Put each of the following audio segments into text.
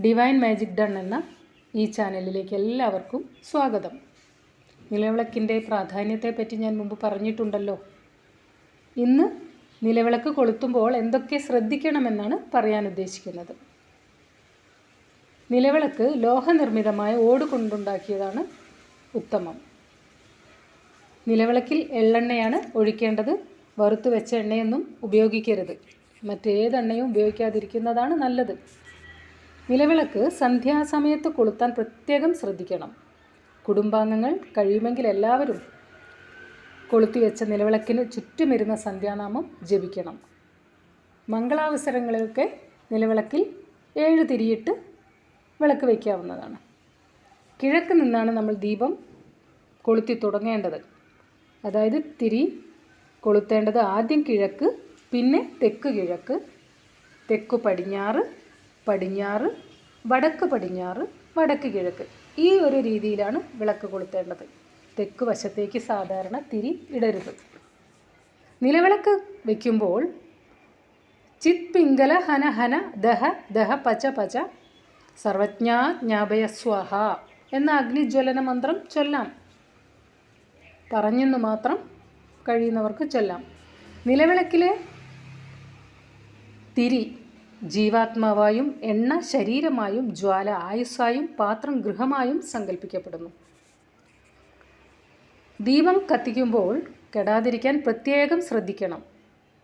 Divine magic done എന്ന ഈ ചാനലിലേക്ക് എല്ലാവർക്കും സ്വാഗതം. നിലവിളക്കിന്റെ പ്രാധാന്യത്തെപ്പറ്റി ഞാൻ മുമ്പ് പറഞ്ഞിട്ടുണ്ടല്ലോ. ഇന്ന് നിലവിളക്ക് കൊളുത്തുമ്പോൾ എന്തൊക്കെ ശ്രദ്ധിക്കണമെന്നാണ് പറയാൻ ഉദ്ദേശിക്കുന്നത്. നിലവിളക്ക് ലോഹനിർമ്മിതമായ ഓട് കൊണ്ടുണ്ടാക്കിയതാണ് ഉത്തമം. നിലവിളക്കിൽ എള്ളെണ്ണയാണ് ഒഴിക്കേണ്ടത്. വറുത്ത് വെച്ച എണ്ണയൊന്നും ഉപയോഗിക്കരുത്. മറ്റേതെണ്ണയും ഉപയോഗിക്കാതിരിക്കുന്നതാണ് നല്ലത്. നിലവിളക്ക് സന്ധ്യാസമയത്ത് കൊളുത്താൻ പ്രത്യേകം ശ്രദ്ധിക്കണം. കുടുംബാംഗങ്ങൾ കഴിയുമെങ്കിൽ എല്ലാവരും കൊളുത്തിവെച്ച നിലവിളക്കിന് ചുറ്റുമിരുന്ന സന്ധ്യാനാമം ജപിക്കണം. മംഗളാവസരങ്ങളിലൊക്കെ നിലവിളക്കിൽ ഏഴ് തിരിയിട്ട് വിളക്ക് വയ്ക്കാവുന്നതാണ്. കിഴക്ക് നിന്നാണ് നമ്മൾ ദീപം കൊളുത്തി തുടങ്ങേണ്ടത്. അതായത് തിരി കൊളുത്തേണ്ടത് ആദ്യം കിഴക്ക് പിന്നെ തെക്ക് കിഴക്ക് തെക്കു പടിഞ്ഞാറ് പടിഞ്ഞാറ് വടക്ക് പടിഞ്ഞാറ് വടക്ക് കിഴക്ക്. ഈ ഒരു രീതിയിലാണ് വിളക്ക് കൊളുത്തേണ്ടത്. തെക്ക് വശത്തേക്ക് സാധാരണ തിരി ഇടരുത്. നിലവിളക്ക് വയ്ക്കുമ്പോൾ ചിത് പിങ്കല ഹന ഹന ദഹ ദഹ പച പച സർവജ്ഞാ ജ്ഞാപയ സ്വഹ എന്ന അഗ്നിജ്വലന മന്ത്രം ചൊല്ലാം. പറഞ്ഞെന്ന് മാത്രം കഴിയുന്നവർക്ക് ചൊല്ലാം. നിലവിളക്കിലെ തിരി ജീവാത്മാവായും എണ്ണ ശരീരമായും ജ്വാല ആയുസ്സായും പാത്രം ഗൃഹമായും സങ്കല്പിക്കപ്പെടുന്നു ദീപം കത്തിക്കുമ്പോൾ കെടാതിരിക്കാൻ പ്രത്യേകം ശ്രദ്ധിക്കണം.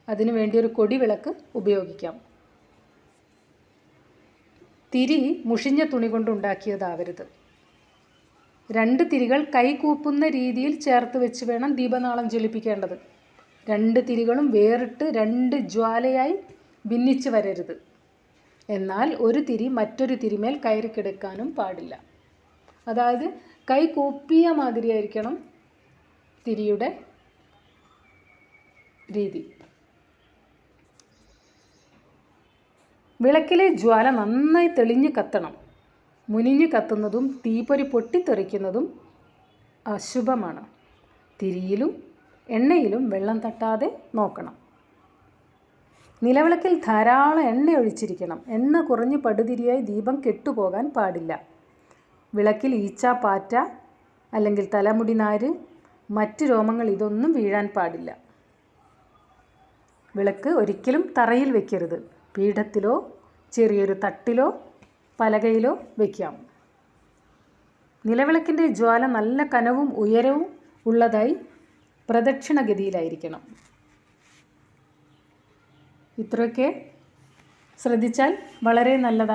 അതിനുവേണ്ടി ഒരു കൊടിവിളക്ക് ഉപയോഗിക്കാം. തിരി മുഷിഞ്ഞ തുണി കൊണ്ടുണ്ടാക്കിയതാവരുത് രണ്ട് തിരികൾ കൈകൂപ്പുന്ന രീതിയിൽ ചേർത്ത് വെച്ച് വേണം ദീപനാളം ജ്വലിപ്പിക്കേണ്ടത്. രണ്ട് തിരികളും വേറിട്ട് രണ്ട് ജ്വാലയായി ഭിന്നിച്ച് വരരുത്. എന്നാൽ ഒരു തിരി മറ്റൊരു തിരിമേൽ കയറി കിടക്കാനും പാടില്ല. അതായത് കൈ കൂപ്പിയ മാതിരിയായിരിക്കണം തിരിയുടെ രീതി. വിളക്കിലെ ജ്വാല നന്നായി തെളിഞ്ഞ് കത്തണം. മുനിഞ്ഞ് കത്തുന്നതും തീപ്പൊരി പൊട്ടിത്തെറിക്കുന്നതും അശുഭമാണ്. തിരിയിലും എണ്ണയിലും വെള്ളം തട്ടാതെ നോക്കണം. നിലവിളക്കിൽ ധാരാളം എണ്ണ ഒഴിച്ചിരിക്കണം. എണ്ണ കുറഞ്ഞ് പടുതിരിയായി ദീപം കെട്ടുപോകാൻ പാടില്ല. വിളക്കിൽ ഈച്ച പാറ്റ അല്ലെങ്കിൽ തലമുടി നാര് മറ്റ് രോമങ്ങൾ ഇതൊന്നും വീഴാൻ പാടില്ല. വിളക്ക് ഒരിക്കലും തറയിൽ വെക്കരുത്. പീഠത്തിലോ ചെറിയൊരു തട്ടിലോ പലകയിലോ വയ്ക്കാം നിലവിളക്കിന്റെ ജ്വാല നല്ല കനവും ഉയരവും ഉള്ളതായി പ്രദക്ഷിണഗതിയിലായിരിക്കണം. ഇത്രയൊക്കെ ശ്രദ്ധിച്ചാൽ വളരെ നല്ലതാണ്.